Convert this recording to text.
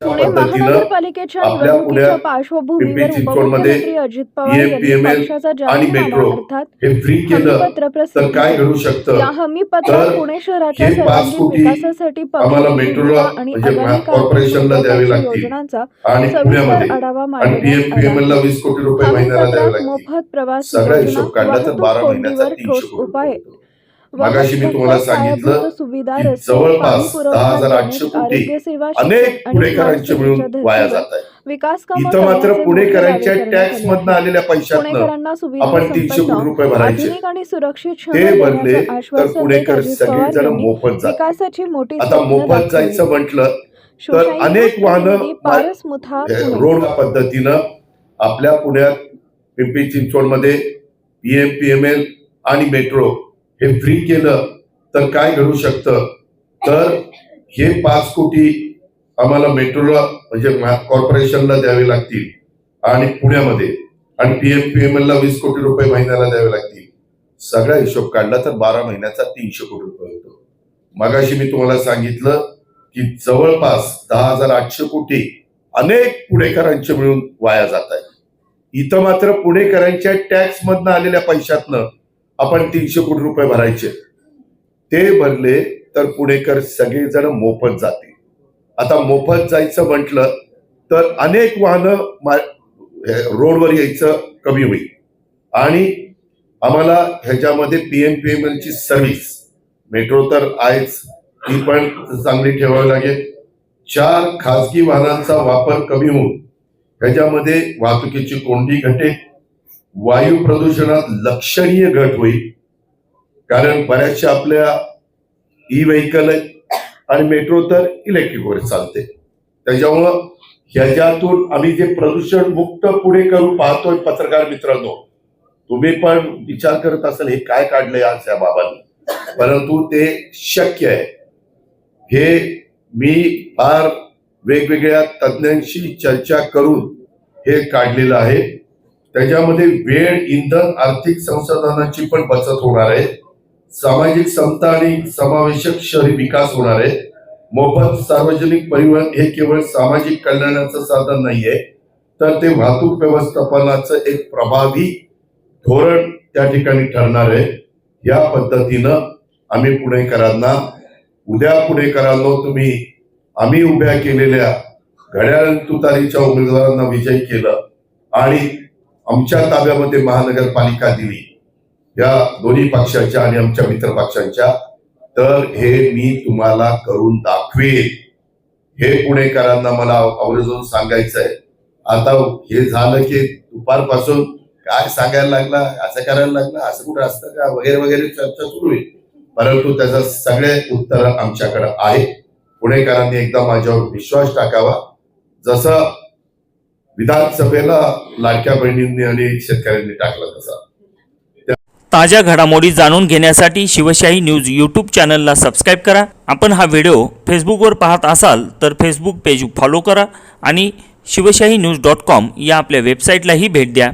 पुणे महानगरपालिकेच्या निवडणुकीच्या पार्श्वभूमीवर उपमुख्यमंत्री अजित पवार यांनी पक्षाचा आणि जाहीरनामा अर्थात हमीपत्र तर प्रसिद्ध काय केले. घडू शकतं या हमीपत्रात पुणे शहराच्या सर्वांगीण विकासासाठी मेट्रोला भूमिका आणि म्हणजे आगामी कॉर्पोरेशनला काळातील द्यावे विकासाच्या लागतील. योजनांचा सविस्तर आढावा मांडण्यात आला लागतील मोफत प्रवास योजना, कोंडीवर तीनशे ठोस उपाय. मागाशी मी तुम्हाला सांगितलं जवळपास दहा हजार आठशे कोटी अनेक पुणेकरांचे मिळून वाया जात आहे विकास इथं मात्र पुणेकरांच्या टॅक्स मधनं आले. आलेल्या पैशातनं आपण तीनशे कोटी रुपये भरायचे ते देण्याचं बनले तर पुणेकर सगळेजण मोफत मोठी आता मोफत. जायचं म्हटलं तर अनेक वाहनं हे. रोड पद्धतीनं आपल्या पुण्यात पिंपरी चिंचवडमध्ये पीएम पीएमएल आणि मेट्रो हे फ्री केलं तर काय घडू शकतं? तर हे पाच कोटी आम्हाला मेट्रोला म्हणजे कॉर्पोरेशनला द्यावे लागतील आणि पुण्यामध्ये. आणि पीएम पीएमएल ला वीस कोटी रुपये महिन्याला द्यावे लागतील. सगळा हिशोब काढला तर बारा महिन्याचा तीनशे कोटी रुपये होतो. मगाशी मी तुम्हाला सांगितलं की जवळपास दहा हजार आठशे कोटी अनेक पुणेकरांचे मिळून वाया जात आहे इथं मात्र पुणेकरांच्या टॅक्स मधनं आलेल्या पैशातनं आपण तीनशे कोटी रुपये भरायचे. ते भरले तर पुणेकर सगळेजण मोफत जातील. आता मोफत जायचं म्हटलं तर अनेक वाहनं मा- रोडवर यायचं कमी होईल. आणि आम्हाला ह्याच्यामध्ये पी एम पी एम ची सर्व्हिस मेट्रो तर आहेच ती पण चांगली ठेवावी लागेल. चार खासगी वाहनांचा वापर कमी होऊन ह्याच्यामध्ये वाहतुकीची कोंडी घटेल. वायू प्रदूषणात लक्षणीय घट होईल. कारण बऱ्याचशा आपल्या ई व्हेकल आणि मेट्रो तर इलेक्ट्रिकवर चालते. त्याच्यामुळं ह्याच्यातून आम्ही जे प्रदूषण मुक्त पुढे करू पाहतोय पत्रकार मित्रांनो तुम्ही पण विचार करत असाल हे काय काढलंय आज या बाबांनी? परंतु ते शक्य आहे. हे मी फार वेगवेगळ्या तज्ज्ञांशी चर्चा करून हे काढलेलं आहे. त्याच्यामध्ये वेळ इंधन आर्थिक संसाधनाची पण बचत होणार आहे. सामाजिक समता आणि समावेशक शहरी विकास होणार आहे. मोफत सार्वजनिक परिवहन हे केवळ सामाजिक कल्याणाचं साधन नाहीये तर ते वाहतूक व्यवस्थापनाचं एक प्रभावी धोरण त्या ठिकाणी ठरणार आहे. या पद्धतीनं आम्ही पुणेकरांना उद्या पुणेकरांनो तुम्ही आम्ही उभ्या केलेल्या घड्याळ तुतारीच्या उमेदवारांना विजयी केलं आणि आमच्या ताब्यामध्ये महानगरपालिका दिली. या दोन्ही पक्षाच्या आणि आमच्या मित्र पक्षांच्या. तर हे मी तुम्हाला करून दाखवेन. हे पुणेकरांना मला आवर्जून सांगायचं आहे आता हे झालं की दुपारपासून काय सांगायला लागला असं करायला लागलं असं कुठं असतं का वगैरे वगैरे चर्चा सुरू होईल परंतु त्याचं सगळे उत्तर आमच्याकडे आहे. पुणेकरांनी एकदा माझ्यावर विश्वास टाकावा. जसं विधानसभेला लाडक्या बहिणींनी आणि शेतकऱ्यांनी टाकला तसा. ताज्या घडामोडी जाणून घेण्यासाठी शिवशाही न्यूज यूट्यूब चॅनलला सबस्क्राईब करा. आपण हा व्हिडिओ फेसबुकवर पाहत असाल तर फेसबुक पेज फॉलो करा आणि शिवशाही न्यूज डॉट कॉम या आपल्या वेबसाईटलाही भेट द्या.